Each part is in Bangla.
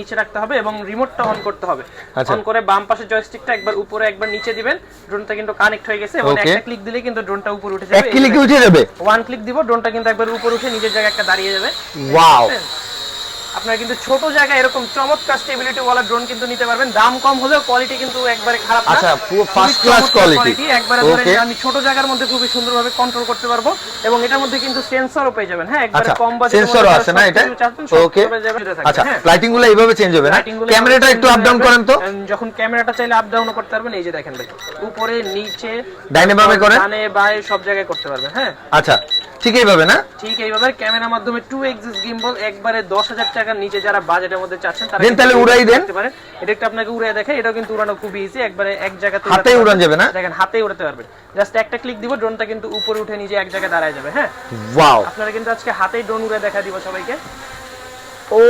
নিচে রাখতে হবে এবং রিমোটটা অন করতে হবে। আচ্ছা। অন করে বাম পাশে জয়স্টিকটা একবার উপরে একবার নিচে দিবেন। ড্রোনটা কিন্তু কানেক্ট হয়ে গেছে এবং একটা ক্লিক দিলে কিন্তু ড্রোনটা উপরে উঠে যাবে। এক ক্লিকে উঠে যাবে। ওয়ান ক্লিক দিব ড্রোনটা কিন্তু একবার উপরে উঠে নিজের জায়গায় একটা দাঁড়িয়ে যাবে। ওয়াও আপনারা কিন্তু ছোট জায়গায় এরকম চমৎকার স্টেবিলিটি ওয়ালা ড্রোন কিন্তু নিতে পারবেন। দাম কম হলেও কোয়ালিটি কিন্তু একবারে খারাপ না। আচ্ছা, পুরো class চমৎকার quality। একবারে ধরেন আমি ছোট জায়গার মধ্যে খুবই সুন্দরভাবে কন্ট্রোল করতে পারব এবং এটার মধ্যে কিন্তু সেন্সরও পেয়ে যাবেন। হ্যাঁ একবারে আচ্ছা কম বাজেটের সেন্সরও আছে না এটা? ওকে আচ্ছা হ্যাঁ। লাইটিংগুলো এইভাবে চেঞ্জ হবে না? ক্যামেরাটা একটু আপ ডাউন হয়ে করেন তো। যখন ক্যামেরাটা চাইলে আপ ডাউনও করতে পারবেন এই যে দেখেন ভাই উপরে নিচে ডাইনে বামে করেন? ডানে বায়ে সব জায়গায় করতে পারবেন হ্যাঁ। আচ্ছা ঠিক এইভাবে না? ঠিক এইভাবে। ক্যামেরার মাধ্যমে টু এক্সিস গিম্বল একবারে দশ হাজার টাকার নিচে যারা বাজেটের মধ্যে চাচ্ছেন তারা দেন তাহলে উড়াই দেন। পারেন। এটা একটু আপনাকে উড়াই দেখে এটাও কিন্তু উড়ানো খুব ইজি একবারে এক জায়গাতে হাতে উড়ান যাবে না? দেখেন হাতেই উড়াতে পারবেন। জাস্ট একটা ক্লিক দিব ড্রোনটা কিন্তু উপরে উঠে নিজে এক জায়গায় দাঁড়ায় যাবে হ্যাঁ? ওয়াও আপনারা কিন্তু আজকে হাতেই ড্রোন উড়ে দেখা দিব সবাইকে। ও।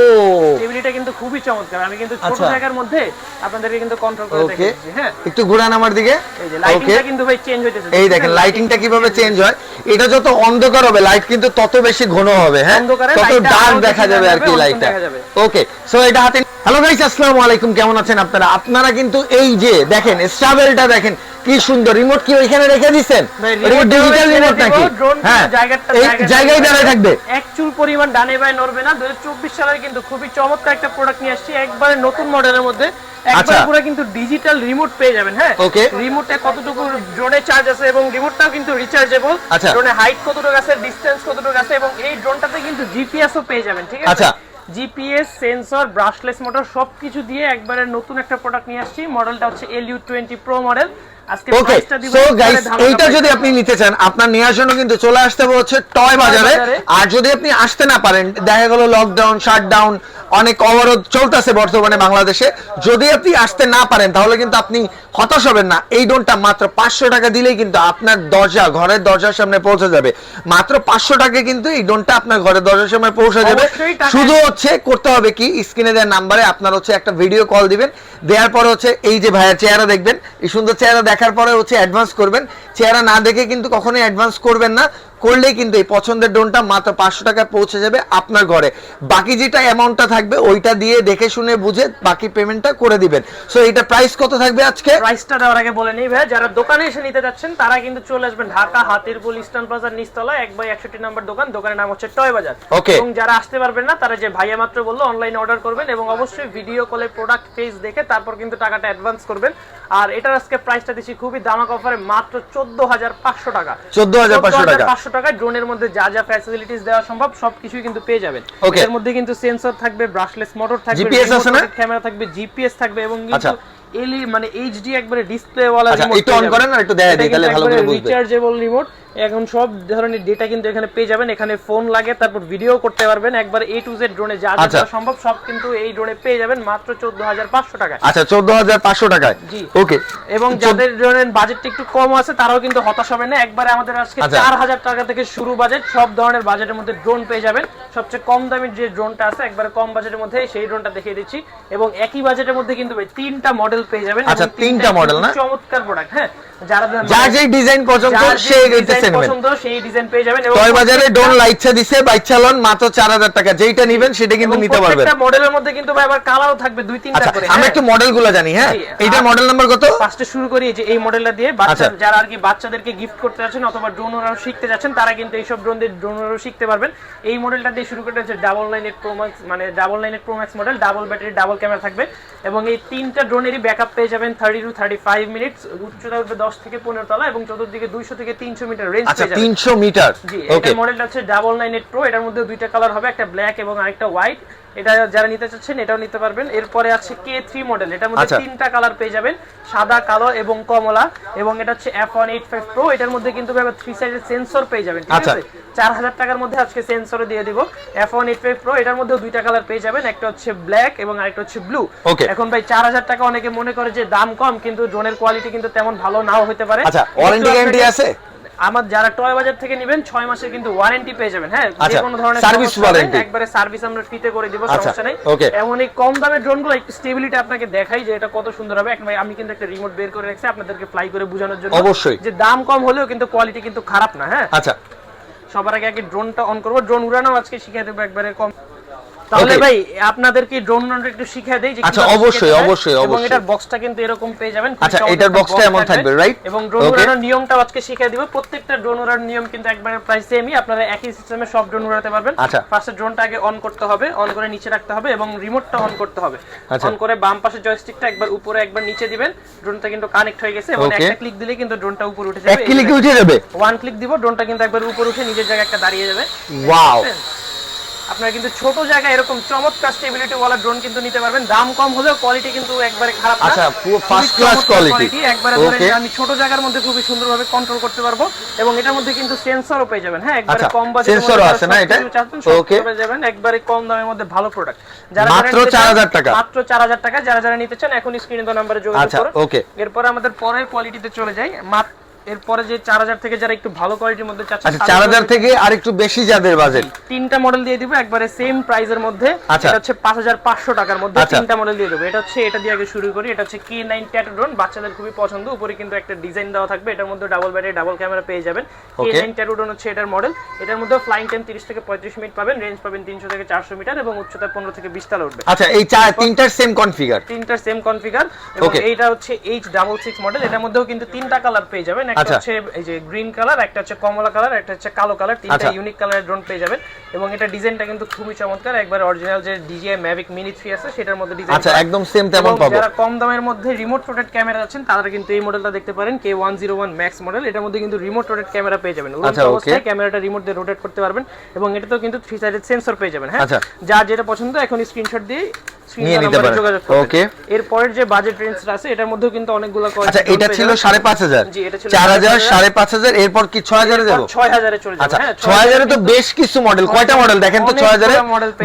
কিন্তু খুবই চমৎকার। আমি কিন্তু ছোট আচ্ছা। জায়গার মধ্যে আপনাদেরকে কিন্তু কন্ট্রোল করে ওকে দেখে দিচ্ছি হ্যাঁ? একটু ঘুরান আমার দিকে। এই যে লাইটিংটা কিন্তু ভাই চেঞ্জ হইতেছে এই দেখেন লাইটিংটা কীভাবে চেঞ্জ হয়? এটা যত অন্ধকার হবে লাইট কিন্তু তত বেশি ঘন হবে হ্যাঁ? তত ডার্ক দেখা যাবে আর কি লাইটটা দেখা যাবে। ওকে সো এটা হাতে হ্যালো গাইস আসসালামু আলাইকুম কেমন আছেন আপনারা? আপনারা কিন্তু এই যে দেখেন স্ট্রাবেলটা দেখেন কি সুন্দর রিমোট কি ওইখানে রেখে remote ডিজিটাল রিমোট নাকি? হ্যাঁ জায়গাটা- জায়গায় দাঁড়ায় থাকবে। এক চুল পরিমাণ ডানে বায়ে নড়বে না। 2024 সালের কিন্তু খুবই চমৎকার একটা প্রোডাক্ট নিয়ে আসছি। একবারে নতুন মডেলের মধ্যে। একবার আচ্ছা। পুরো কিন্তু ডিজিটাল রিমোট পেয়ে যাবেন হ্যাঁ. রিমোটে কতটুকু ড্রোনে চার্জ আছে এবং রিমোটটাও কিন্তু রিচার্জেবল। ড্রোনে হাইট কতটুকু আছে ডিসটেন্স কতটুকু আছে এবং এই ড্রোনটাতে কিন্তু জিপিএসও পেয়ে যাবেন ঠিক আছে? আচ্ছা। জিপিএস সেন্সর ব্রাশলেস মোটর সবকিছু দিয়ে একবারে নতুন একটা প্রোডাক্ট নিয়ে আসছি। মডেলটা হচ্ছে LU twenty pro model okay so guys এইটা যদি আপনি নিতে চান আপনার নেওয়ার জন্য কিন্তু চলে আসতে হবে হচ্ছে টয় বাজারে বাজারে। আর যদি আপনি আসতে না পারেন দেখা গেল লকডাউন শাটডাউন অনেক অবরোধ চলতেছে বর্তমানে বাংলাদেশে। যদি আপনি আসতে না পারেন তাহলে কিন্তু আপনি হতাশ হবেন না। এই ডোনটা মাত্র পাঁচশো টাকা দিলেই কিন্তু আপনার দরজা ঘরের দরজার সামনে পৌঁছে যাবে। মাত্র পাঁচশো টাকা কিন্তু এই ডোনটা আপনার ঘরের দরজার সামনে পৌঁছে যাবে। শুধু হচ্ছে করতে হবে কি? স্ক্রিনে দেওয়ার নাম্বারে আপনার হচ্ছে একটা ভিডিও কল দিবেন। দেওয়ার পরে হচ্ছে এই যে ভাইয়া চেহারা দেখবেন, এই সুন্দর চেহারা দেখার পরে হচ্ছে অ্যাডভান্স করবেন। চেহারা না দেখে কিন্তু কখনোই অ্যাডভান্স করবেন না। করলেই কিন্তু এই পছন্দের ড্রোনটা মাত্র পাঁচশো টাকায় পৌঁছে যাবে আপনার ঘরে। বাকি যেটা অ্যামাউন্টটা থাকবে ওইটা দিয়ে দেখে শুনে বুঝে বাকি পেমেন্টটা করে দিবেন। সো এটা প্রাইস কত থাকবে আজকে? প্রাইসটা দেওয়ার আগে বলে নিই ভাই যারা দোকানে এসে নিতে যাচ্ছেন তারা কিন্তু চলে আসবেন ঢাকা হাতিরপুল ইস্টার্ন প্লাজার নিচতলা এক বাই একষট্টি নম্বর দোকান। দোকানের নাম হচ্ছে টয় বাজার ওকে এবং যারা আসতে পারবেন না তারা যে ভাইয়া মাত্র বলল অনলাইনে অর্ডার করবেন এবং অবশ্যই ভিডিও কলে প্রোডাক্ট পেজ দেখে তারপর কিন্তু টাকাটা অ্যাডভান্স করবেন। আর এটার আজকে প্রাইসটা দিচ্ছি খুবই দামাক অফারে মাত্র চোদ্দ হাজার পাঁচশো টাকা 14,500 টাকা। পাঁচশো টাকা ড্রোনের মধ্যে যা যা ফ্যাসিলিটিস দেওয়া সম্ভব সবকিছুই কিন্তু পেয়ে যাবেন এর মধ্যে কিন্তু সেন্সর থাকবে ব্রাশলেস মোটর থাকবে জিপিএস আছে না? ক্যামেরা থাকবে জিপিএস থাকবে এবং আচ্ছা। কিন্তু এলই মানে এইচডি একবারে ডিসপ্লে ওয়ালা আচ্ছা, রিমোট একটু অন করেন আর একটু দেখাই দিই, তাহলে ভালো করে বুঝবে। রিচার্জেবল রিমোট এখন সব ধরনের ডেটা কিন্তু এখানে পেয়ে যাবেন। এখানে ফোন লাগে তারপর ভিডিও করতে পারবেন। একবার এ টু জেড ড্রোনে যা যা আচ্ছা। সম্ভব সব কিন্তু এই ড্রোনে পেয়ে যাবেন মাত্র 14500 টাকায়। আচ্ছা চোদ্দ হাজার পাঁচশো টাকায়? জি। ওকে এবং যাদের ড্রোনের বাজেটটা একটু কম আছে তারাও কিন্তু হতাশ হবে না। একবারে আমাদের আজকে আচ্ছা। চার হাজার টাকা থেকে শুরু বাজেট সব ধরনের বাজেটের মধ্যে ড্রোন পেয়ে যাবেন। সবচেয়ে কম দামের যে ড্রোনটা আছে একবারে কম বাজেটের মধ্যে সেই ড্রোনটা দেখিয়ে দিচ্ছি। এবং একই বাজেটের মধ্যে কিন্তু ভাই তিনটা মডেল পেয়ে যাবেন। আচ্ছা, তিনটা মডেল না? চমৎকার প্রোডাক্ট হ্যাঁ? যারা যার যেই ডিজাইন পছন্দ যে সেই design নেবেন। সেই ডিজাইন পেয়ে যাবেন এবং টয় বাজারে ডোন দিছে লোন মাত্র চার হাজার টাকা। যেইটা নিবেন সেটা কিন্তু নিতে পারবেন। প্রত্যেকটা মডেলের মধ্যে কিন্তু ভাই আবার কালারও থাকবে দুই তিনটা আচ্ছা করে। আমরা হ্যাঁ? একটু মডেলগুলো জানি হ্যাঁ? আর- মডেল নাম্বার কত? ফার্স্টে শুরু করি এই যে এই মডেলটা দিয়ে বাচ্চা আচ্ছা। যারা আর কি বাচ্চাদেরকে গিফট করতে যাচ্ছেন অথবা ড্রোন ওরাও শিখতে যাচ্ছেন তারা কিন্তু এইসব ড্রোন দিয়ে ড্রোন ওরাও শিখতে পারবেন। এই মডেলটা দিয়ে শুরু করতে হচ্ছে ডাবল এইট প্রো ম্যাক্স মানে double eight pro max model double battery double camera থাকবে। এবং এই তিনটা ড্রোনেরই ব্যাকআপ পেয়ে যাবেন thirty two thirty five minutes উচ্চতা উঠবে দশ থেকে পনেরো তলা এবং চতুর্দিকে দুইশো থেকে তিনশো মিটার। রেঞ্জ আচ্ছা পেয়ে যাবেন। তিনশো মিটার। জি ওকে মডেলটা হচ্ছে ডাবল নাইন এইট প্রো এটার মধ্যে দুইটা কালার হবে একটা ব্ল্যাক এবং আরেকটা হোয়াইট এটা যারা নিতে চাচ্ছেন এটাও নিতে পারবেন। এরপরে আছে কে থ্রি মডেল এটার মধ্যে আচ্ছা। তিনটা কালার পেয়ে যাবেন সাদা কালো এবং কমলা। এবং এটা হচ্ছে F one eight five pro এটার মধ্যে কিন্তু থ্রি সাইডের সেন্সর পেয়ে যাবেন ঠিক আচ্ছা। আছে? চার হাজার টাকার মধ্যে আজকে সেন্সরও দিয়ে দিব। F one eight five pro এটার মধ্যে দুইটা কালার পেয়ে যাবেন একটা হচ্ছে ব্ল্যাক এবং আরেকটা হচ্ছে ব্লু এখন ভাই চার হাজার টাকা অনেকে মনে করে যে দাম কম কিন্তু ড্রোনের কোয়ালিটি কিন্তু তেমন ভালো নাও হতে পারে। আচ্ছা ওয়ারেন্টি গ্যারান্টি আছে? আমার যারা টয় বাজার থেকে নেবেন ছয় মাসের কিন্তু ওয়ারেন্টি পেয়ে যাবেন হ্যাঁ? যে আচ্ছা, কোনো ধরনের হলে warranty। একবারে সার্ভিস আমরা ফ্রিতে করে দিব আচ্ছা, সমস্যা নেই। এমন এই কম দামের ড্রোনগুলো একটু স্টেবিলিটি আপনাকে দেখাই যে এটা কত সুন্দর হবে। ভাই আমি কিন্তু একটা রিমোট বের করে রাখছি আপনাদেরকে ফ্লাই করে বোঝানোর জন্য। অবশ্যই। যে দাম কম হলেও কিন্তু কোয়ালিটি কিন্তু খারাপ না হ্যাঁ? আচ্ছা। সবার আগে আগে ড্রোনটা অন করব। ড্রোন উড়ানো আজকে শিখিয়ে দেবো একবারে কম তাহলে. ভাই আপনাদেরকে ড্রোন রান্নাটা একটু শিখিয়ে দেই আচ্ছা, অবশ্যই, অবশ্যই, এবং অবশ্যই। এটার বক্সটা কিন্তু এরকম পেয়ে যাবেন। আচ্ছা, এটার box এমন থাকবে, right? এবং ড্রোন. উড়ানোর নিয়মটা আজকে শিখিয়ে দিব। প্রত্যেকটা ড্রোন উড়ানোর নিয়ম কিন্তু একবারে প্রায় সেমই আপনারা একই সিস্টেমে সব ড্রোন উড়াতে পারবেন। আচ্ছা। ফার্স্টে ড্রোনটা আগে অন করতে হবে অন করে নিচে রাখতে হবে এবং রিমোটটা অন করতে হবে। আচ্ছা। অন করে বাম পাশে জয়স্টিকটা একবার উপরে একবার নিচে দিবেন। ড্রোনটা কিন্তু কানেক্ট হয়ে গেছে এবং একটা ক্লিক দিলে কিন্তু ড্রোনটা উপরে উঠে এক যাবে। ক্লিকে উঠে যাবে? ওয়ান ক্লিক দিব ড্রোনটা কিন্তু একবার উপরে উঠে নিজের জায়গায় একটা দাঁড়িয়ে যাবে। ওয়াও আপনারা কিন্তু ছোট জায়গায় এরকম চমৎকার স্টেবিলিটি ওয়ালা ড্রোন কিন্তু নিতে পারবেন দাম কম হলেও কোয়ালিটি কিন্তু একবারে খারাপ না আচ্ছা, পুরো class চমৎকার quality। একবারে ধরে. আমি ছোট জায়গার মধ্যে খুবই সুন্দরভাবে কন্ট্রোল করতে পারব এবং এটার মধ্যে কিন্তু সেন্সরও পেয়ে যাবেন হ্যাঁ একবারে আচ্ছা, কম বাজেটের sensor ও মধ্যে আছে না এটা? Okay. পেয়ে যাবেন একবারে কম দামের মধ্যে ভালো প্রোডাক্ট যারা মাত্র 4,000 টাকা? মাত্র 4000 টাকা যারা যারা নিতে চান এখন স্ক্রিনে দেওয়া নম্বরে যোগাযোগ করুন আচ্ছা, করুন okay. এরপর আমাদের পরের কোয়ালিটিতে চলে যাই মাত্র এরপরে যে 4000 থেকে যারা একটু ভালো কোয়ালিটির মধ্যে চাচ্ছেন আচ্ছা তাদের চার হাজার জন্য- থেকে আর একটু বেশি যাদের বাজেট তিনটা মডেল দিয়ে দিব একবারে সেম প্রাইজের মধ্যে। আচ্ছা। এটা হচ্ছে পাঁচ হাজার পাঁচশো টাকার মধ্যে আচ্ছা। তিনটা মডেল দিয়ে দেবো। এটা হচ্ছে এটা দিয়ে আগে শুরু করি। এটা হচ্ছে কে নাইন ট্যাটোড্রোন বাচ্চাদের খুবই পছন্দ। উপরে কিন্তু একটা ডিজাইন দেওয়া থাকবে। এটার মধ্যে ডাবল ব্যাটারি ডাবল ক্যামেরা পেয়ে যাবেন। কে Okay. নাইন ট্যাটোড্রোন হচ্ছে এটার মডেল এটার মধ্যে ফ্লাইং টাইম তিরিশ থেকে পঁয়ত্রিশ মিনিট পাবেন। রেঞ্জ পাবেন তিনশো থেকে চারশো মিটার এবং উচ্চতা পনেরো থেকে বিশ তালা উঠবে আচ্ছা এই চার তিনটার সেম কনফিগার তিনটার সেম কনফিগার এবং. এইটা হচ্ছে এইচ ডাবল সিক্স মডেল এটার মধ্যেও কিন্তু তিনটা কালার পেয়ে যাবেন। একটা আচ্ছা। হচ্ছে এই যে গ্রিন কালার একটা হচ্ছে কমলা কালার একটা হচ্ছে কালো কালার তিনটা। ইউনিক কালারের ড্রোন পেয়ে যাবেন এবং এটা ডিজাইনটা কিন্তু খুবই চমৎকার একবার অরিজিনাল যে ডিজিআই ম্যাভিক মিনি থ্রি আছে সেটার মধ্যে ডিজাইন আচ্ছা একদম সেম তেমন পাবো যারা কম দামের মধ্যে রিমোট রোটেট ক্যামেরা আছেন তারা কিন্তু এই মডেলটা দেখতে পারেন K one zero one max model এটার মধ্যে কিন্তু রিমোট রোটেট ক্যামেরা পেয়ে যাবেন উড়ন্ত আচ্ছা. অবস্থায় ক্যামেরাটা রিমোট দিয়ে রোটেট করতে পারবেন এবং এটাতেও কিন্তু থ্রি সাইডেড সেন্সর পেয়ে যাবেন হ্যাঁ আচ্ছা। যার যেটা পছন্দ এখন স্ক্রিনশট দিয়ে নিয়ে নিতে পারেন। করবেন। এরপরের যে বাজেট রেঞ্জটা আছে এটার মধ্যেও কিন্তু অনেকগুলো আচ্ছা এটা ছিল সাড়ে পাঁচ হাজার জি, এটা ছিল চার হাজার সাড়ে পাঁচ হাজার এরপর কি ছয় হাজারে যাব? ছয় হাজারে চলে আচ্ছা ছয় হাজারে তো বেশ কিছু মডেল কয়টা মডেল দেখেন তো ছয় হাজারে।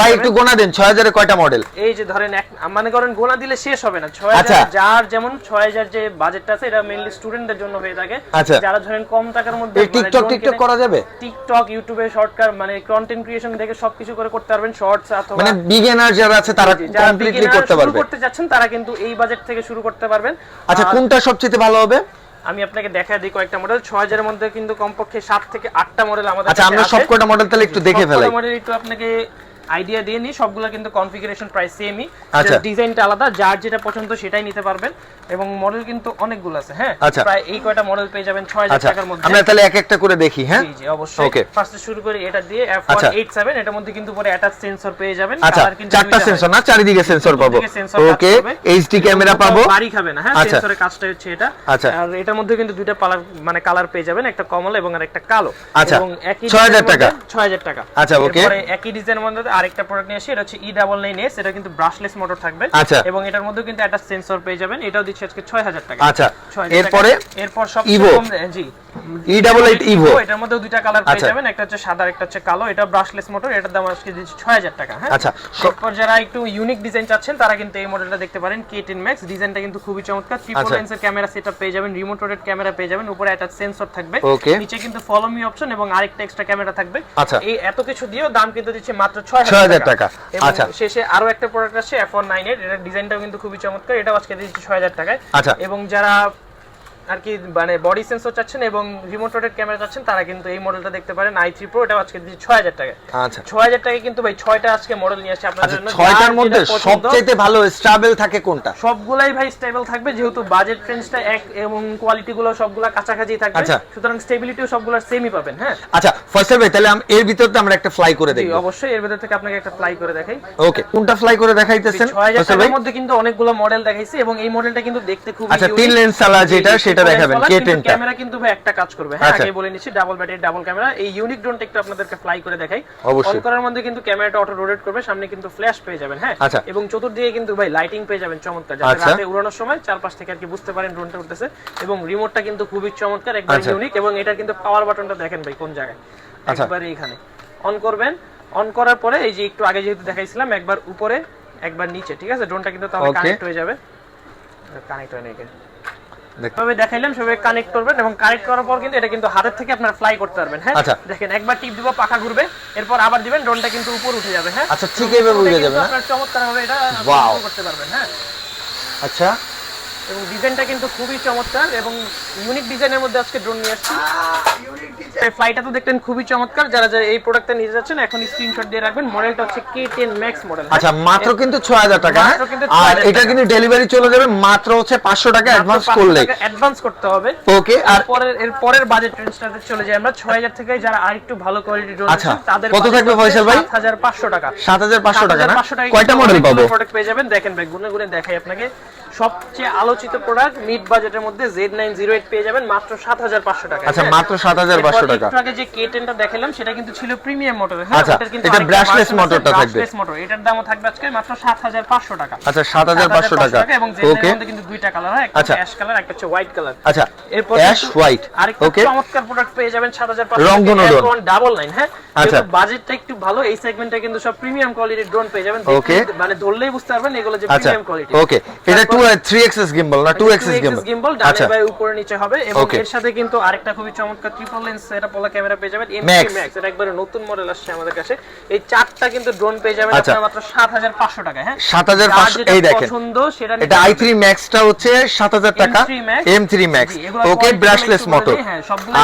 ভাই একটু গোনা দেন ছয় হাজারে কয়টা মডেল এই যে ধরেন মানে করেন গোনা দিলে শেষ হবে না। ছয়। হাজার যার যেমন ছয় হাজার যে বাজেটটা আছে এটা মেইনলি স্টুডেন্টদের জন্য হয়ে থাকে। যারা ধরেন কম টাকার মধ্যে টিকটক টিকটক করা যাবে? টিকটক ইউটিউবে শর্টকাট মানে কন্টেন্ট ক্রিয়েশন থেকে সবকিছু করে করতে পারবেন শর্টস অথবা মানে বিগিনার যারা আছে তারা কমপ্লিটলি করতে শুরু করতে যাচ্ছেন তারা কিন্তু এই বাজেট থেকে শুরু করতে পারবেন। আচ্ছা কোনটা সবচেয়ে ভালো হবে? আমি আপনাকে দেখা দিই কয়েকটা মডেল ছয় হাজারের মধ্যে কিন্তু কমপক্ষে সাত থেকে আটটা মডেল আমাদের আচ্ছা আমরা সব। কয়টা মডেল তাহলে একটু দেখে ফেলাই মডেল একটু আপনাকে আইডিয়া দিয়ে নিই সবগুলো কিন্তু কনফিগারেশন প্রায় সেমই আচ্ছা। ডিজাইনটা আলাদা যার যেটা পছন্দ সেটাই নিতে পারবেন এবং মডেল কিন্তু অনেকগুলো আছে হ্যাঁ আচ্ছা। প্রায় এই কয়টা মডেল পেয়ে যাবেন ছয় হাজার আচ্ছা টাকার মধ্যে আমরা তাহলে এক একটা করে দেখি হ্যাঁ জি জি অবশ্যই Okay. ফার্স্টে শুরু করি এটা দিয়ে আচ্ছা। F187 এটার মধ্যে কিন্তু পরে অ্যাটাচ সেন্সর পেয়ে যাবেন আচ্ছা কিন্তু চারটা সেন্সর না চারিদিকে সেন্সর পাবো ওকে এইচডি ক্যামেরা পাবো বাড়ি খাবে না হ্যাঁ আচ্ছা। সেন্সরের কাজটা হচ্ছে এটা আচ্ছা। আর এটার মধ্যে কিন্তু দুইটা কালার মানে কালার পেয়ে যাবেন একটা কমলা এবং আর একটা কালো আচ্ছা। এবং একই 6,000 টাকা। 6000 টাকা আচ্ছা. এরপরে একই ডিজাইনের মধ্যে আরেকটা প্রোডাক্ট নিয়ে আসি এটা হচ্ছে ই ডাবল নাইন এস এটা কিন্তু ব্রাশলেস মোটর থাকবে আচ্ছা। এবং এটার মধ্যে কিন্তু একটা সেন্সর পেয়ে যাবেন এটাও দিচ্ছে আজকে 6000 টাকা আচ্ছা এরপরে এরপর সব। G E double eight Evo এটার মধ্যে দুইটা কালার পেয়ে আচ্ছা। যাবেন। একটা হচ্ছে সাদা একটা হচ্ছে কালো। এটা ব্রাশলেস মোটর এটার দাম আজকে দিচ্ছি 6000 টাকা হ্যাঁ? আচ্ছা সব- যারা একটু ইউনিক ডিজাইন চাচ্ছেন তারা কিন্তু এই মডেলটা দেখতে পারেন কে টেন ম্যাক্স ডিজাইনটা কিন্তু খুবই চমৎকার। ট্রিপল। লেন্সের ক্যামেরা সেটআপ পেয়ে যাবেন রিমোট রোটেড ক্যামেরা পেয়ে যাবেন উপরে একটা সেন্সর থাকবে। নিচে কিন্তু ফলো মি অপশন এবং আরেকটা এক্সট্রা ক্যামেরা থাকবে। আচ্ছা। এই এত কিছু দিয়েও দাম কিন্তু দিচ্ছে মাত্র 6000 6,000 টাকা। আচ্ছা। শেষে আরও একটা প্রোডাক্ট আছে F198 এটার ডিজাইনটাও কিন্তু খুবই চমৎকার। এটাও আজকে দিচ্ছে 6000 টাকায়। আচ্ছা। এবং যারা আর কি মানে বডি সেন্সর চাচ্ছেন এবং রিমোট রোটেড ক্যামেরা চাচ্ছেন তারা কিন্তু এই মডেলটা দেখতে পারেন আই থ্রি প্রো এটা আজকে দিচ্ছে ছয় হাজার টাকায় আচ্ছা। ছয় হাজার টাকায় কিন্তু ভাই ছয়টা আজকে মডেল নিয়ে আসছে আপনাদের আচ্ছা জন্য। ছয়টার মধ্যে সবচেয়ে ভালো স্টাবেল থাকে কোনটা? সবগুলাই ভাই স্টেবল থাকবে যেহেতু বাজেট রেঞ্জটা এক এবং কোয়ালিটি গুলো সবগুলা কাছাকাছি থাকবে আচ্ছা। সুতরাং স্টেবিলিটিও সবগুলোর সেমই পাবেন হ্যাঁ? আচ্ছা ফয়সাল ভাই তাহলে এর ভিতরে আমরা একটা ফ্লাই করে জি, দেখব। অবশ্যই এর ভিতর থেকে আপনাকে একটা ফ্লাই করে দেখাই। ওকে কোনটা ফ্লাই করে দেখাইতেছেন? ছয় হাজার টাকার মধ্যে কিন্তু অনেকগুলো মডেল দেখাইছি এবং এই মডেলটা কিন্তু দেখতে খুব আচ্ছা, তিন lens চালা যেটা, সেটা দেখাবেন, K10 টা। ক্যামেরা কিন্তু ভাই একটা কাজ করবে হ্যাঁ আচ্ছা। আগে বলে নিচ্ছি ডাবল ব্যাটারি ডাবল ক্যামেরা এই ইউনিক ড্রোনটা একটু আপনাদেরকে ফ্লাই করে দেখাই। অন করার মধ্যে কিন্তু ক্যামেরাটা অটো রোটেট করবে সামনে কিন্তু ফ্ল্যাশ পেয়ে যাবেন হ্যাঁ আচ্ছা। এবং চতুর্দিকে কিন্তু ভাই লাইটিং পেয়ে যাবেন চমৎকার যাতে আচ্ছা। রাতে উড়ানোর সময় চারপাশ থেকে আর কি বুঝতে পারেন ড্রোনটা উঠতেছে এবং রিমোটটা কিন্তু খুবই চমৎকার আচ্ছা। ইউনিক এবং এটার কিন্তু পাওয়ার বাটনটা দেখেন ভাই কোন জায়গায়। একবারে এখানে অন করবেন অন করার পরে এই যে একটু আগে যেহেতু দেখাইছিলাম একবার উপরে একবার নিচে ঠিক আছে ড্রোনটা কিন্তু তাহলে কানেক্ট হয়ে যাবে কানেক্ট হয় না ভাবে দেখাইলাম সবাই কানেক্ট করবেন এবং কানেক্ট করার পর কিন্তু এটা কিন্তু হাতের থেকে আপনারা ফ্লাই করতে পারবেন হ্যাঁ? আচ্ছা। দেখেন একবার টিপ দিব পাখা ঘুরবে এরপর আবার দিবেন ড্রোনটা কিন্তু উপর উঠে যাবে হ্যাঁ? আচ্ছা ঠিক এইভাবে উড়ে যাবে না? আপনার চমৎকার ভাবে এটা করতে পারবেন হ্যাঁ? আচ্ছা। এবং ডিজাইনটা কিন্তু খুবই চমৎকার এবং ইউনিক ডিজাইনের মধ্যে আজকে ড্রোন নিয়ে আসছি। ফ্লাইটটা তো দেখতেন খুবই চমৎকার। যারা যারা এই প্রোডাক্টটা নিতে যাচ্ছেন এখন স্ক্রিনশট দিয়ে রাখবেন। মডেলটা হচ্ছে কে টেন ম্যাক্স মডেল আচ্ছা মাত্র কিন্তু ছয় হাজার টাকা হ্যাঁ? আর এটা কিন্তু ডেলিভারি চলে যাবে মাত্র হচ্ছে পাঁচশো টাকা অ্যাডভান্স করলে অ্যাডভান্স করতে হবে। ওকে আর পরের এর পরের বাজেট রেঞ্জটাতে চলে যাই আমরা। 6000 থেকে যারা আরেকটু ভালো কোয়ালিটি ড্রোন আচ্ছা, তাদের কত থাকবে ফয়সাল ভাই? 7500 টাকা। সাত হাজার পাঁচশো টাকা না? 7500 টাকায় কয়টা মডেল পাবো? প্রোডাক্ট পেয়ে যাবেন। দেখেন ভাই গুনে গুনে দেখাই আপনাকে। সবচেয়ে আলোচিত প্রোডাক্ট মিড বাজেটের মধ্যে Z908 পেয়ে যাবেন মাত্র 7500 টাকা আচ্ছা মাত্র সাত হাজার পাঁচশো টাকা। একটু আগে যে K10 টা দেখালাম সেটা কিন্তু ছিল প্রিমিয়াম মোটর আচ্ছা, এটা brushless মোটরটা থাকবে। মোটর এটার দামও থাকবে আজকে মাত্র 7500 টাকা। আচ্ছা সাত হাজার পাঁচশো টাকা। এবং Z9 মধ্যে কিন্তু দুইটা কালার হয়? একটা আচ্ছা। অ্যাশ কালার একটা হচ্ছে হোয়াইট কালার আচ্ছা এরপর অ্যাশ হোয়াইট ওকে চমৎকার প্রোডাক্ট পেয়ে যাবেন 7500 রংধনু drone। ড্রোন ডাবল লাইন হ্যাঁ? আচ্ছা। আচ্ছা বাজেটটা একটু ভালো এই সেগমেন্টে কিন্তু সব প্রিমিয়াম কোয়ালিটির ড্রোন পেয়ে যাবেন. মানে ধরলেই বুঝতে পারবেন এগুলো যে আচ্ছা। প্রিমিয়াম কোয়ালিটি ওকে এটা টু থ্রি এক্সেস গিম্বল না টু এক্সেস গিম্বল গিম্বল আচ্ছা ডানে বাই উপরে নিচে হবে এবং এর সাথে কিন্তু আরেকটা খুবই চমৎকার ট্রিপল লেন্স ওলা ক্যামেরা পেয়ে যাবেন Max। M3 Max এটা একবারে নতুন মডেল আসছে আমাদের কাছে এই চারটা কিন্তু ড্রোন পেয়ে যাবেন আচ্ছা। আপনারা মাত্র 7500 টাকা হ্যাঁ 7500 এই দেখেন। পছন্দ সেটা এটা আই থ্রি ম্যাক্সটা হচ্ছে সাত হাজার টাকা M3 Max। Max okay brushless motor হ্যাঁ, সবগুলো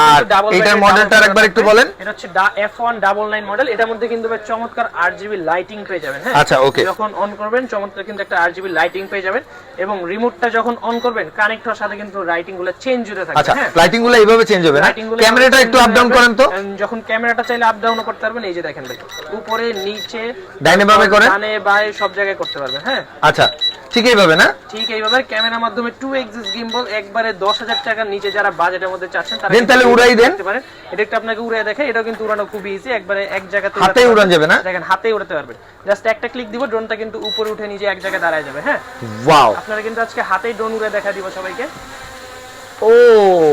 কিন্তু এটার মডেলটা একবার একটু বলেন এটা হচ্ছে F one double nine model এটার মধ্যে কিন্তু চমৎকার আট জিবি লাইটিং পেয়ে যাবেন হ্যাঁ আচ্ছা, okay। যখন অন করবেন চমৎকার কিন্তু একটা আট জিবি লাইটিং পেয়ে যাবেন এবং রিমোটটা যখন অন করবেন কানেক্ট হওয়ার সাথে কিন্তু লাইটিংগুলো চেঞ্জ হতে থাকবে আচ্ছা হ্যাঁ? লাইটিংগুলো এইভাবে চেঞ্জ হবে না? ক্যামেরাটা একটু আপ ডাউন করেন তো। যখন ক্যামেরাটা চাইলে আপ ডাউন করতে পারবেন এই যে দেখেন ভাই উপরে নিচে ডাইনে বামে তারপর করেন? ডানে বায়ে সব জায়গায় করতে পারবেন হ্যাঁ? আচ্ছা ঠিক এইভাবে না? ঠিক এইভাবে ক্যামেরার মাধ্যমে টু এক্সিস গিম্বল একবারে দশ হাজার টাকার নিচে যারা বাজেটের মধ্যে চাচ্ছেন তারা দেন তাহলে উড়াই দেন। পারেন। এটা একটু আপনাকে উড়াই দেখে এটাও কিন্তু উড়ানো খুব ইজি একবারে এক জায়গাতে হাতেই উড়াতে উড়ান যাবে না? দেখেন হাতেই উড়াতে পারবেন। জাস্ট একটা ক্লিক দিব ড্রোনটা কিন্তু উপরে উঠে নিজে এক জায়গায় দাঁড়ায় যাবে হ্যাঁ? ওয়াও আপনারা কিন্তু আজকে হাতেই ড্রোন উড়ে দেখা দিব সবাইকে। ও।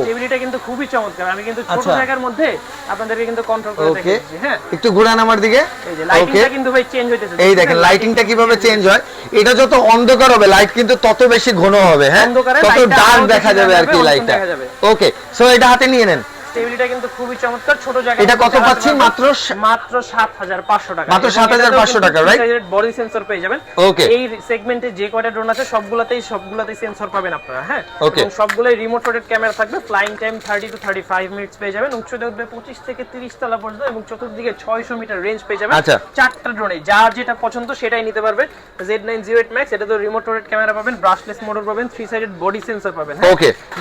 টেবিলিটা কিন্তু খুবই চমৎকার। আমি কিন্তু ছোট আচ্ছা। জায়গার মধ্যে আপনাদেরকে কিন্তু কন্ট্রোল করে ওকে দেখে দিচ্ছি হ্যাঁ। একটু ঘুরান আমার দিকে। এই যে লাইটিংটা কিন্তু ভাই চেঞ্জ হইতেছে এই দেখেন লাইটিংটা কীভাবে চেঞ্জ হয়? এটা যত অন্ধকার হবে লাইট কিন্তু তত বেশি ঘন হবে হ্যাঁ? অন্ধকারে তত ডার্ক দেখা যাবে আর কি লাইটটা। ওকে সো এটা হাতে নিয়ে নেন। টেবিলটা কিন্তু খুবই চমৎকার ছোট জায়গা এটা কত? মাত্র মাত্র 7500 টাকা মাত্র 7,500 টাকা, right? বডি সেন্সর পেয়ে যাবেন Okay. এই সেগমেন্টে যে কয়টা ড্রোন আছে সবগুলাতেই সবগুলাতেই সেন্সর পাবেন আপনারা হ্যাঁ. এবং সবগুলাই রিমোট রোটেড ক্যামেরা থাকবে ফ্লাইং টাইম 30 টু 35 মিনিটস পেয়ে যাবেন উচ্চতা উঠবে 25 থেকে 30 তলা পর্যন্ত এবং চতুর্দিকে 600 মিটার রেঞ্জ পেয়ে যাবেন আচ্ছা। চারটা ড্রোনে যার যেটা পছন্দ সেটাই নিতে পারবেন Z908 Max এটা তো রিমোট রোটেড ক্যামেরা পাবেন ব্রাশলেস মোটর পাবেন থ্রি সাইডেড বডি সেন্সর পাবেন হ্যাঁ?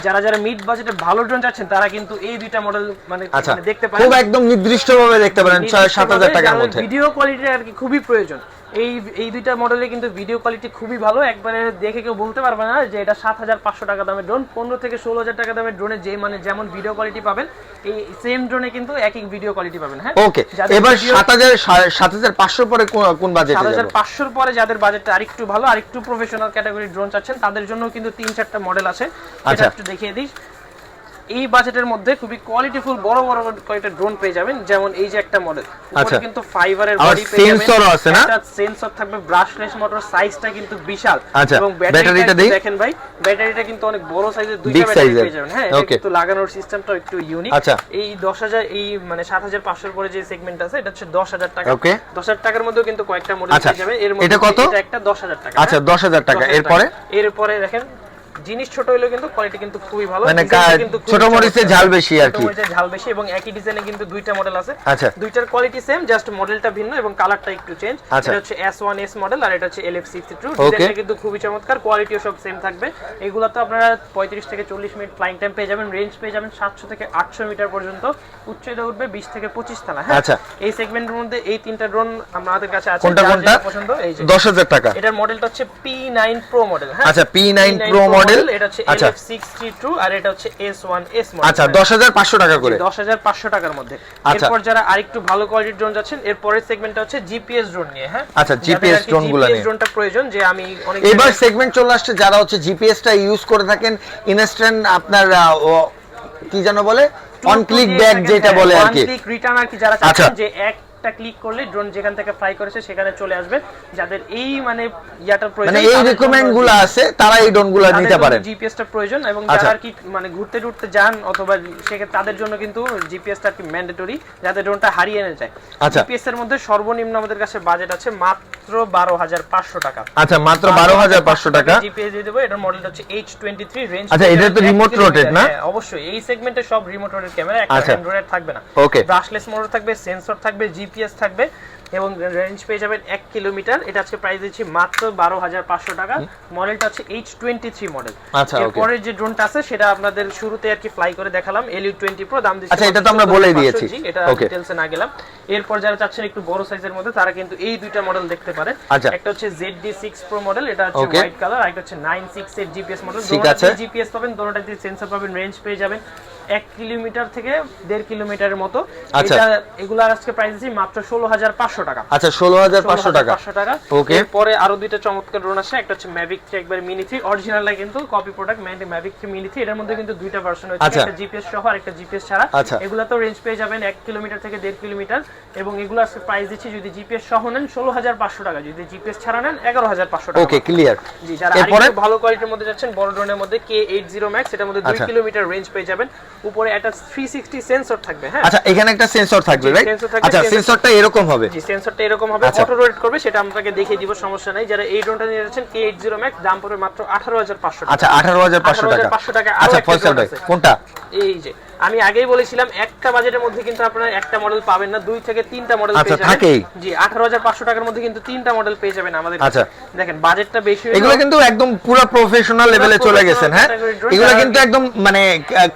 যারা যারা মিড বাজেটে ভালো ড্রোন চাচ্ছেন তারা কিন্তু এই দুইটা মডেল মানে আচ্ছা মানে দেখতে পারেন। খুব একদম নির্দিষ্ট ভাবে দেখতে পারেন ছয় সাত হাজার টাকার মধ্যে। ভিডিও কোয়ালিটি আর কি খুবই প্রয়োজন। এই এই দুইটা মডেলে কিন্তু ভিডিও কোয়ালিটি খুবই ভালো। একবারে দেখে কেউ বলতে পারবে না যে এটা সাত হাজার পাঁচশো টাকা দামের ড্রোন পনেরো থেকে ষোলো হাজার টাকা দামের ড্রোনে যে মানে যেমন ভিডিও কোয়ালিটি পাবেন এই সেম ড্রোনে কিন্তু একই ভিডিও কোয়ালিটি পাবেন হ্যাঁ? ওকে এবার সাত হাজার সাত হাজার পাঁচশো পরে কোন- বাজেটে সাত হাজার পাঁচশোর পরে যাদের বাজেটটা আরেকটু ভালো আরেকটু প্রফেশনাল ক্যাটাগরি ড্রোন চাচ্ছেন তাদের জন্য কিন্তু তিন চারটা মডেল আছে। আচ্ছা। একটু দেখিয়ে দিই। এই বাজেটের মধ্যে খুবই কোয়ালিটিফুল বড় বড় কয়েকটা ড্রোন পেয়ে যাবেন যেমন এই যে একটা মডেল আচ্ছা। কিন্তু ফাইবারের বডি পেয়ে যাবেন। sensor-ও আছে না? একটা সেন্সর থাকবে ব্রাশলেস মোটর সাইজটা কিন্তু বিশাল। আচ্ছা, এবং ব্যাটারিটা দেখেন ভাই ব্যাটারিটা কিন্তু অনেক বড় সাইজের দুইটা ব্যাটারি পেয়ে যাবেন। হ্যাঁ এটা কিন্তু লাগানোর সিস্টেমটা একটু ইউনিক আচ্ছা। এই 10000 এই মানে 7500 এর পরে যে সেগমেন্ট আছে এটা হচ্ছে 10000 টাকা। Okay. 10000 টাকার মধ্যেও কিন্তু কয়েকটা মডেল আচ্ছা, পেয়ে যাবেন। এর মধ্যে এটা কত? এটা একটা 10000 টাকা আচ্ছা হ্যাঁ? দশ হাজার টাকা। এরপরে? এরপরে দেখেন জিনিস ছোট হলেও কিন্তু কোয়ালিটি কিন্তু খুবই ভালো মানে ছোট মরিচে ঝাল বেশি আর কি। মরিচে ঝাল বেশি এবং একই ডিজাইনে কিন্তু দুইটা মডেল আছে। আচ্ছা। দুইটার কোয়ালিটি সেম জাস্ট মডেলটা ভিন্ন এবং কালারটা একটু চেঞ্জ আচ্ছা। এটা হচ্ছে S1S মডেল আর এটা হচ্ছে LF62 Okay. ডিজাইনটা কিন্তু খুবই চমৎকার কোয়ালিটিও সব সেম থাকবে। এগুলো তো আপনারা 35 থেকে 40 মিনিট ফ্লাইং টাইম পেয়ে যাবেন রেঞ্জ পেয়ে যাবেন 700 থেকে 800 মিটার পর্যন্ত। উচ্চতা উঠবে 20 থেকে 25 তলা হ্যাঁ? আচ্ছা। এই সেগমেন্টের মধ্যে এই তিনটা ড্রোন আমাদের কাছে আছে কোনটা কোনটা? পছন্দ এই যে। দশ হাজার টাকা। এটার মডেলটা হচ্ছে P9 Pro মডেল হ্যাঁ? আচ্ছা, P9 Pro model, এটা হচ্ছে আচ্ছা। LF62 আর এটা হচ্ছে S1S মডেল আচ্ছা দশ হাজার পাঁচশো টাকা করে দশ হাজার পাঁচশো টাকার মধ্যে আচ্ছা। এরপর যারা আরেকটু ভালো কোয়ালিটির ড্রোন যাচ্ছেন এর পরের সেগমেন্টটা হচ্ছে জিপিএস ড্রোন নিয়ে হ্যাঁ আচ্ছা, GPS drone গুলা নিয়ে। ড্রোনটা প্রয়োজন যে আমি অনেক এবার সেগমেন্ট চলে আসছে যারা হচ্ছে জিপিএসটা ইউজ করে থাকেন ইনস্ট্যান্ট আপনার কি যেন বলে অন ক্লিক ব্যাক যেটা বলে আর কি ক্লিক রিটার্ন আর কি যারা আচ্ছা। চাচ্ছেন যে এক একটা ক্লিক করলে ড্রোন যেখান থেকে ফ্লাই করেছে সেখানে চলে আসবে যাদের এই মানে ইয়াটার প্রয়োজন মানে এই রিকমেন্ডগুলো আছে তারা এই ড্রোনগুলো নিতে পারেন জিপিএসটা প্রয়োজন এবং আচ্ছা। যারা আর কি মানে ঘুরতে টুরতে যান অথবা সেক্ষেত্রে তাদের জন্য কিন্তু জিপিএসটা কি ম্যান্ডেটরি যাতে ড্রোনটা হারিয়ে না যায় আচ্ছা। জিপিএস এর মধ্যে সর্বনিম্ন আমাদের কাছে বাজেট আছে মাত্র বারো হাজার পাঁচশো টাকা আচ্ছা মাত্র বারো হাজার পাঁচশো টাকা জিপিএস দিয়ে দেবো এটার মডেলটা হচ্ছে এইচ টোয়েন্টি থ্রি রেঞ্জ আচ্ছা, এটা তো remote rotate না? অবশ্যই এই সেগমেন্টে সব রিমোট রোটেড ক্যামেরা একটা আচ্ছা। অ্যান্ড্রয়েড থাকবে না Okay. ব্রাশলেস মোটর থাকবে সেন্সর থাকবে জিপিএস থাকবে এবং রেঞ্জ পেয়ে যাবেন এক কিলোমিটার। এটা আজকে প্রাইস দিচ্ছি মাত্র বারো হাজার পাঁচশো টাকা। মডেলটা হচ্ছে এইচ টোয়েন্টি থ্রি মডেল এরপরের যে ড্রোনটা আছে সেটা আপনাদের শুরুতে আর কি ফ্লাই করে দেখালাম। এলইউ টোয়েন্টি প্রো দাম দিচ্ছি আচ্ছা, এটা তো আমরা 14,500 দিয়েছি। এটা. ডিটেলসে না গেলাম। এরপর যারা চাচ্ছেন একটু বড় সাইজের মধ্যে তারা কিন্তু এই দুইটা মডেল দেখতে পারে। আচ্ছা। একটা হচ্ছে Z D six pro model এটা হচ্ছে হোয়াইট কালার আর একটা হচ্ছে 968 জিপিএস মডেল ঠিক আছে। জিপিএস পাবেন দোনোটাতে সেন্সর পাবেন রেঞ্জ পেয়ে যাবেন। এক কিলোমিটার থেকে দেড় কিলোমিটারের মতো। আচ্ছা। এগুলার আজকে প্রাইস দিচ্ছি মাত্র ষোলো হাজার পাঁচশো টাকা। আচ্ছা ষোলো হাজার পাঁচশো টাকা। 16,500 টাকা। Okay. পরে আরও দুইটা চমৎকার ড্রোন আছে একটা হচ্ছে ম্যাভিক থ্রি একবার মিনি থ্রি অরিজিনালটা কিন্তু copy product Mavic three mini three এটার মধ্যে কিন্তু দুইটা ভার্সন হচ্ছে। একটা জিপিএস সহ আর একটা জিপিএস ছাড়া। আচ্ছা। এগুলা তো রেঞ্জ পেয়ে যাবেন এক কিলোমিটার থেকে দেড় কিলোমিটার। এবং এগুলো আজকে প্রাইস দিচ্ছি যদি জিপিএস সহ নেন ষোলো হাজার পাঁচশো টাকা। যদি জিপিএস ছাড়া নেন এগারো হাজার পাঁচশো টাকা। ওকে ক্লিয়ার জি যারা ভালো কোয়ালিটির মধ্যে যাচ্ছেন বড় ড্রোনের মধ্যে কে এইট জিরো ম্যাক্স এটার মধ্যে দুই আচ্ছা। কিলোমিটার রেঞ্জ পেয়ে যাবেন। উপরে একটা থ্রি সিক্সটি সেন্সর থাকবে হ্যাঁ? আচ্ছা এখানে একটা সেন্সর থাকবে রাইট আচ্ছা সেন্সরটা এরকম হবে। জি সেন্সরটা এরকম হবে আচ্ছা। অটো রোটেট করবে সেটা আপনাকে দেখিয়ে দিব সমস্যা নাই। যারা এই ড্রোনটা নিয়ে যাচ্ছেন কে এইট জিরো ম্যাক্স দাম পড়বে মাত্র আঠারো হাজার পাঁচশো আচ্ছা আঠারো হাজার পাঁচশো টাকা। 18,500 টাকা, আচ্ছা একটা ফয়সাল আছে। কোনটা? এই যে আমি আগেই বলেছিলাম একটা বাজেটের মধ্যে কিন্তু আপনারা একটা মডেল পাবেন না দুই থেকে তিনটা মডেল আচ্ছা, পেয়ে যাবেন। থাকেই। জি আঠারো হাজার পাঁচশো টাকার মধ্যে কিন্তু তিনটা মডেল পেয়ে যাবেন আমাদের আচ্ছা। দেখেন বাজেটটা বেশি এগুলো কিন্তু একদম পুরো প্রফেশনাল লেভেলে চলে গেছেন হ্যাঁ? এগুলো যারা- কিন্তু একদম মানে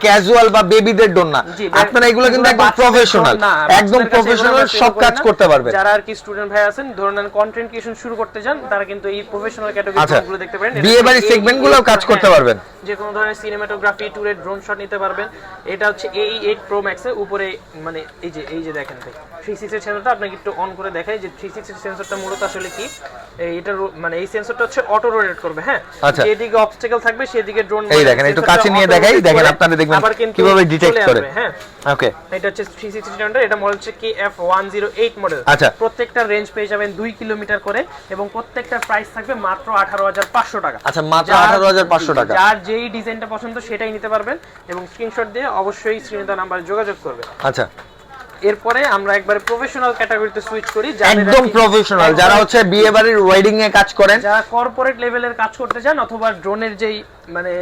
ক্যাজুয়াল বা বেবিদের ডোন না। আপনারা এগুলো কিন্তু একদম প্রফেশনাল একদম প্রফেশনাল সব কাজ করতে পারবেন। যারা আর কি স্টুডেন্ট ভাই আছেন ধরুন কন্টেন্ট ক্রিয়েশন শুরু করতে চান তারা কিন্তু এই প্রফেশনাল আচ্ছা গুলো দেখতে পারেন। বিয়ে বাড়ির সেগমেন্ট গুলোও কাজ করতে পারবেন। যে কোনো ধরনের সিনেমাটোগ্রাফি ট্যুরের ড্রোন শট নিতে পারবেন। এটা হচ্ছে এই এইট প্রো ম্যাক্সের উপরে মানে এই যে এই যে দেখেন ভাই থ্রি সিক্সের সেন্সরটা আপনাকে একটু অন করে দেখাই যে থ্রি সিক্সের সেন্সরটা মূলত আসলে কি এটা মানে এই সেন্সরটা হচ্ছে অটো রোটেট করবে হ্যাঁ আচ্ছা। যেদিকে অবস্টেকল থাকবে সেদিকে ড্রোন এই দেখেন, একটু কাছে নিয়ে দেখাই, দেখেন আপনারা দেখবেন কীভাবে detect করে। হ্যাঁ ওকে এটা হচ্ছে থ্রি সিক্সটি স্ট্যান্ডার্ড এটা মডেল হচ্ছে K F one zero eight model আচ্ছা। প্রত্যেকটা রেঞ্জ পেয়ে যাবেন দুই কিলোমিটার করে এবং প্রত্যেকটা প্রাইস থাকবে মাত্র আঠারো হাজার পাঁচশো টাকা আচ্ছা, মাত্র যার- 18,500 টাকা। যার যেই ডিজাইনটা পছন্দ সেটাই নিতে পারবেন এবং স্ক্রিনশট দিয়ে অবশ্যই স্ক্রিনে নাম্বার যোগাযোগ করবে। আচ্ছা। এরপরে আমরা একবার প্রফেশনাল ক্যাটাগরিতে সুইচ করি একদম প্রফেশনাল যারা হচ্ছে বিয়ে বাড়ির ওয়েডিং এ কাজ করেন। যারা কর্পোরেট লেভেলের কাজ করতে চান অথবা ড্রোনের যেই মানে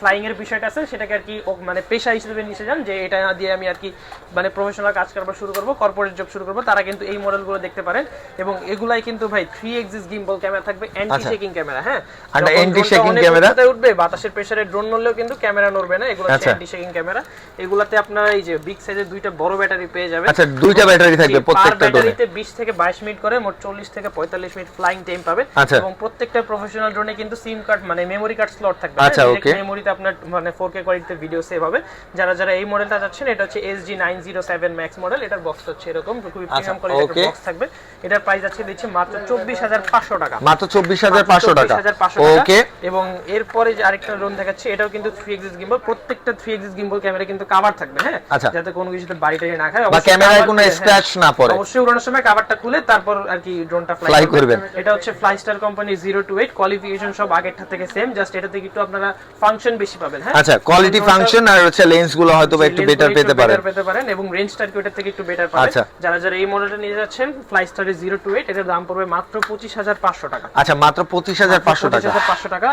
ফ্লাইং এর বিষয়টা আছে সেটাকে আর কি মানে পেশা হিসেবে নিতে যান যে এটা দিয়ে আমি আর কি মানে প্রফেশনাল কাজ করবার শুরু করব কর্পোরেট জব শুরু করব তারা কিন্তু এই মডেলগুলো দেখতে পারেন এবং এগুলাই কিন্তু ভাই থ্রি এক্সিস গিম্বল ক্যামেরা থাকবে অ্যান্টি। শেকিং ক্যামেরা হ্যাঁ আর যখন anti drone টা shaking অনেক camera? উচ্চতায় উঠবে বাতাসের প্রেসারে ড্রোন নড়লেও কিন্তু ক্যামেরা নড়বে না এগুলো হচ্ছে। অ্যান্টি শেকিং ক্যামেরা এগুলাতে আপনারা এই যে বিগ সাইজের দুইটা বড় ব্যাটারি পেয়ে যাবেন আচ্ছা দুইটা ব্যাটারি থাকবে প্রত্যেকটা ব্যাটারিতে 20 থেকে 22 মিনিট করে মোট 40 থেকে 45 মিনিট ফ্লাইং টাইম পাবে। এবং প্রত্যেকটা প্রফেশনাল ড্রোনে কিন্তু সিম কার্ড মানে মেমরি কার্ড স্লট থাকবে আচ্ছা, okay. মেমরিতে আপনার মানে 4K কোয়ালিটিতে ভিডিও সেভ হবে। যারা যারা এই মডেলটা চাচ্ছেন এটা হচ্ছে SG 907 ম্যাক্স মডেল এটার বক্স হচ্ছে এরকম খুবই প্রিমিয়াম কোয়ালিটির বক্স থাকবে। এটার প্রাইস আছে দিচ্ছে মাত্র 24500 টাকা। মাত্র চব্বিশ হাজার পাঁচশো টাকা। 24,500 টাকা। ওকে এবং এরপরে যে আরেকটা ড্রোন দেখাচ্ছি এটাও কিন্তু থ্রি এক্সিস গিম্বল প্রত্যেকটা থ্রি এক্সিস গিম্বল ক্যামেরা কিন্তু কভার থাকবে হ্যাঁ? আচ্ছা। যাতে কোনো কিছুতে বাড়ি টাড়ি না খায় বা অবশ্যই ক্যামেরায় কোনো। স্ক্র্যাচ না পড়ে। অবশ্যই উড়ানোর সময় কাভারটা খুলে তারপর আর কি ড্রোনটা ফ্লাই করবেন। এটা হচ্ছে fly star company zero two eight qualification সব আগেরটা থেকে সেম জাস্ট এটা থেকে একটু আপনারা ফাংশন বেশি পাবেন হ্যাঁ? আচ্ছা কোয়ালিটি ফাংশন আর হচ্ছে লেন্সগুলো হয়তো একটু বেটার পেতে পারেন। পেতে পারেন এবং রেঞ্জটা কি থেকে একটু বেটার পাবেন। আচ্ছা। যারা যারা এই মডেলটা নিয়ে যাচ্ছেন ফ্লাই জিরো টু এটার দাম পড়বে মাত্র পঁচিশ হাজার পাঁচশো টাকা। আচ্ছা মাত্র পঁচিশ হাজার পাঁচশো টাকা। 25,500 টাকা.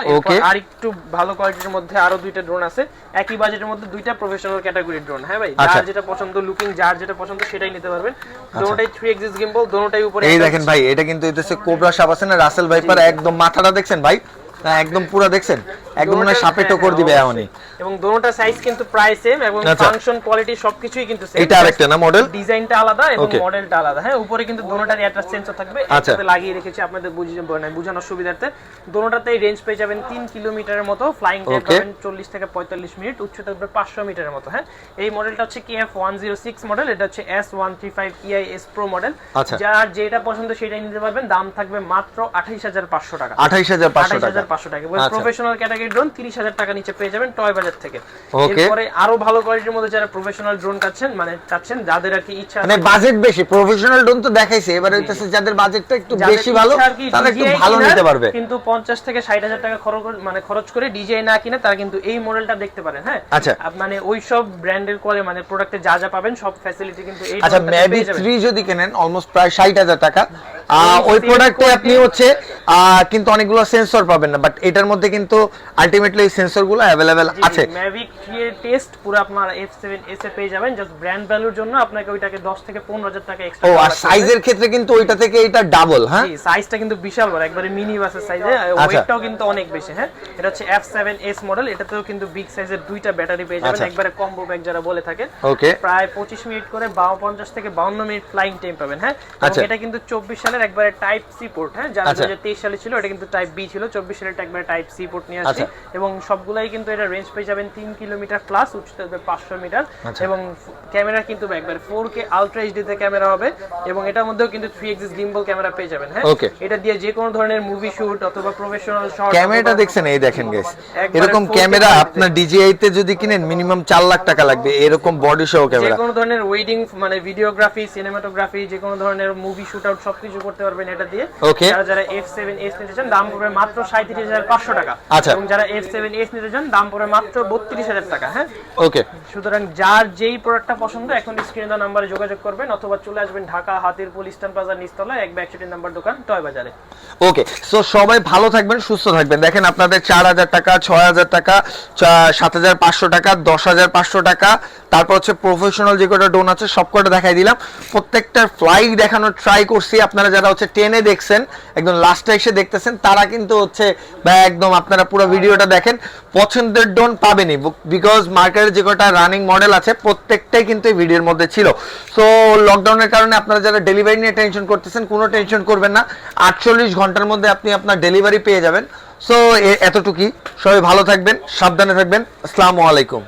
আর একটু ভালো কোয়ালিটির মধ্যে আরও দুইটা ড্রোন আছে। একই বাজেটের মধ্যে দুইটা প্রফেশনাল ক্যাটাগরির ড্রোন হ্যাঁ ভাই? আচ্ছা। যার যেটা পছন্দ লুকিং যার যেটা পছন্দ সেটাই নিতে পারবেন। দোনোটাই থ্রি এক্সিস গিম্বল দোনোটাই উপরে এই দেখেন ভাই এটা কিন্তু হচ্ছে কোবরা সাপ আছে না রাসেল ভাইপার একদম মাথাটা দেখছেন ভাই? একদম পুরো দেখছেন? একদম মনে হয় সাপে হ্যাঁ, টকর হ্যাঁ, দিবে এমনই। এবং দোনোটা সাইজ কিন্তু প্রায় সেম এবং আচ্ছা। ফাংশন কোয়ালিটি সবকিছুই কিন্তু সেম এটা আরেকটা না মডেল ডিজাইনটা আলাদা এবং মডেলটা আলাদা। হ্যাঁ উপরে কিন্তু দোনোটারই একটা সেন্সর থাকবে। আচ্ছা। একসাথে লাগিয়ে রেখেছি আপনাদের বুঝিয়ে মানে বোঝানোর সুবিধার্থে। দোনোটাতেই রেঞ্জ পেয়ে যাবেন তিন কিলোমিটারের মতো। ফ্লাইং টাইম পাবেন চল্লিশ থেকে পঁয়তাল্লিশ মিনিট। উচ্চতা হবে পাঁচশো মিটারের মতো হ্যাঁ। এই মডেলটা হচ্ছে K F one zero six model এটা হচ্ছে S one three five E I S pro model আচ্ছা। যার যেটা পছন্দ সেটাই নিতে পারবেন। দাম থাকবে মাত্র আঠাইশ হাজার পাঁচশো টাকা। আঠাইশ হাজার পাঁচশো আঠাইশ টাকা হাজার পাঁচশো টাকা। প্রফেশনাল ক্যাটাগরি ড্রোন তিরিশ হাজার টাকা নিচে পেয়ে যাবেন টয় বাজার থেকে। এরপরে আরও ভালো কোয়ালিটির মধ্যে যারা প্রফেশনাল ড্রোন চাচ্ছেন মানে চাচ্ছেন যাদের আর কি ইচ্ছা মানে বাজেট বেশি। প্রফেশনাল ড্রোন তো দেখাইছে এবারে হইতেছে যাদের বাজেটটা একটু বেশি ভালো তারা একটু ভালো নিতে পারবে। কিন্তু পঞ্চাশ থেকে ষাট হাজার টাকা খরচ মানে খরচ করে ডিজাই না কিনে তারা কিন্তু এই মডেলটা দেখতে পারেন হ্যাঁ? আচ্ছা। মানে ওই সব ব্র্যান্ডের করে মানে প্রোডাক্টে যা যা পাবেন সব ফ্যাসিলিটি কিন্তু এই আচ্ছা ম্যাভি থ্রি যদি কেনেন অলমোস্ট প্রায় ষাট হাজার টাকা। ওই প্রোডাক্টে আপনি হচ্ছে কিন্তু অনেকগুলো সেন্সর পাবেন না বাট এটার মধ্যে কিন্তু আলটিমেটলি এই সেন্সরগুলো অ্যাভেলেবেল আছে। ম্যাভিক এর টেস্ট পুরো আপনার F7 এস এ পেয়ে যাবেন জাস্ট ব্র্যান্ড ভ্যালুর জন্য আপনাকে ওইটাকে 10 থেকে 15000 টাকা এক্সট্রা ও আর সাইজের ক্ষেত্রে কিন্তু ওইটা থেকে এটা ডাবল হ্যাঁ? সাইজটা কিন্তু বিশাল বড় একবারে মিনি বাসের সাইজে। ওয়েটটাও কিন্তু অনেক বেশি হ্যাঁ? এটা হচ্ছে F7S মডেল এটাতেও কিন্তু বিগ সাইজের দুইটা ব্যাটারি পেয়ে যাবেন আচ্ছা। একবারে কম্বো ব্যাগ যারা বলে থাকে। ওকে প্রায় 25 মিনিট করে 52 থেকে 52 মিনিট ফ্লাইং টাইম পাবেন হ্যাঁ? আচ্ছা। এটা কিন্তু 24 সালের একবারে টাইপ সি পোর্ট হ্যাঁ? যারা আচ্ছা। 2023 সালে ছিল এটা কিন্তু টাইপ বি ছিল 24 সালের একবারে টাইপ সি পোর্ট নিয়ে আসছে। আচ্ছা। এবং সবগুলাই কিন্তু এটা রেঞ্জ পেয়ে যাবেন 3 কিলোমিটার প্লাস উচ্চতা হবে 500 মিটার। আচ্ছা। এবং ক্যামেরা কিন্তু একবারে 4K আলট্রা এইচডি তে ক্যামেরা হবে। এবং এটার মধ্যেও কিন্তু 3 এক্সিস গিম্বল ক্যামেরা পেয়ে যাবেন হ্যাঁ? এটা দিয়ে যে কোনো ধরনের মুভি শুট অথবা প্রফেশনাল শট ক্যামেরাটা দেখছেন এই দেখেন একবারে এরকম ক্যামেরা আপনার ডিজিআই তে যদি কিনেন মিনিমাম চার লাখ টাকা লাগবে। এরকম বডি সহ ক্যামেরা যে কোনো ধরনের ওয়েডিং মানে ভিডিওগ্রাফি সিনেমাটোগ্রাফি যে কোনো ধরনের মুভি শুট আউট সবকিছু করতে পারবেন এটা দিয়ে। Okay. যারা যারা F7S নিতে চান দাম পড়বে মাত্র 37500 টাকা। আচ্ছা। এবং যারা F7S নিতে চান দাম পড়বে মাত্র 32000 টাকা হ্যাঁ? ওকে সুতরাং যার যেই প্রোডাক্টটা পছন্দ এখন স্ক্রিনে দেওয়া নাম্বারে যোগাযোগ করবেন অথবা চলে আসবেন ঢাকা হাতিরপুল ইস্টার্ন প্লাজার নিচতলায় এক একষট্টি নাম্বার দোকান টয় বাজারে। ওকে সো সবাই ভালো থাকবেন সুস্থ থাকবেন। দেখেন আপনাদের চার হাজার টাকা ছয় হাজার টাকা সাত হাজার পাঁচশো টাকা দশ হাজার পাঁচশো টাকা তারপর হচ্ছে প্রফেশনাল যে কটা ডোন আছে সব কটা দেখাই দিলাম। প্রত্যেকটার ফ্লাইট দেখানোর ট্রাই করছি আপনারা যারা হচ্ছে টেনে দেখছেন, একদম লাস্টে এসে দেখতেছেন, তারা কিন্তু হচ্ছে বা একদম আপনারা পুরো ভিডিওটা দেখেন, পছন্দের ডোন পাবেনই বিকজ মার্কেটে যে কটা রানিং মডেল আছে, প্রত্যেকটাই কিন্তু এই ভিডিওর মধ্যে ছিল। সো লকডাউনের কারণে আপনারা যারা ডেলিভারি নিয়ে টেনশন করতেছেন, কোনো টেনশন করবেন না। আটচল্লিশ ঘণ্টার মধ্যে আপনি আপনার ডেলিভারি পেয়ে যাবেন। সো এতটুকুই। সবাই ভালো থাকবেন, সাবধানে থাকবেন। আসসালামু আলাইকুম।